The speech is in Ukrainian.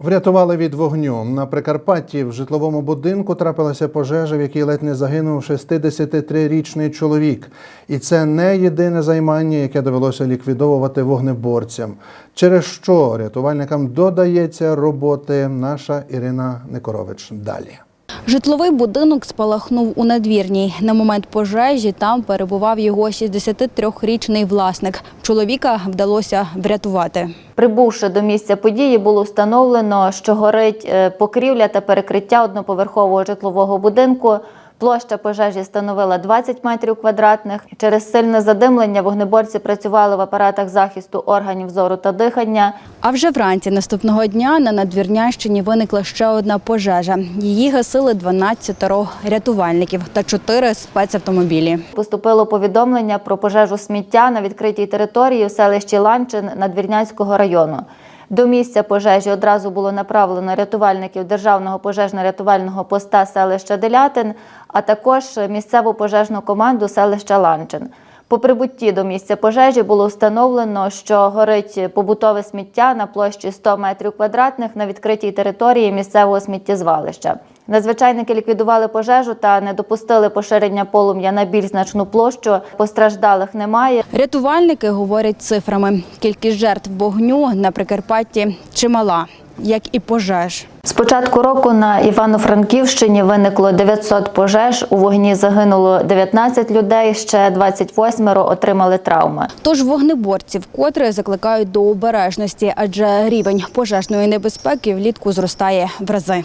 Врятували від вогню. На Прикарпатті в житловому будинку трапилася пожежа, в якій ледь не загинув 63-річний чоловік. І це не єдине займання, яке довелося ліквідовувати вогнеборцям. Через що рятувальникам додається роботи наша Ірина Никорович. Далі. Житловий будинок спалахнув у надвірній. На момент пожежі там перебував його 63-річний власник. Чоловіка вдалося врятувати. Прибувши до місця події, було встановлено, що горить е, покрівля та перекриття одноповерхового житлового будинку. Площа пожежі становила 20 метрів квадратних. Через сильне задимлення вогнеборці працювали в апаратах захисту органів зору та дихання. А вже вранці наступного дня на Надвірнянщині виникла ще одна пожежа. Її гасили 12 рятувальників та 4 спецавтомобілі. Поступило повідомлення про пожежу сміття на відкритій території в селищі Ланчин Надвірнянського району. До місця пожежі одразу було направлено рятувальників Державного пожежно-рятувального поста селища Делятин, а також місцеву пожежну команду селища Ланчин. По прибутті до місця пожежі було встановлено, що горить побутове сміття на площі 100 метрів квадратних на відкритій території місцевого сміттєзвалища. Надзвичайники ліквідували пожежу та не допустили поширення полум'я на більш значну площу. Постраждалих немає. Рятувальники говорять цифрами. Кількість жертв вогню на Прикарпатті чимала, як і пожеж. З початку року на Івано-Франківщині виникло 900 пожеж. У вогні загинуло 19 людей, ще 28 отримали травми. Тож вогнеборці вкотре закликають до обережності, адже рівень пожежної небезпеки влітку зростає в рази.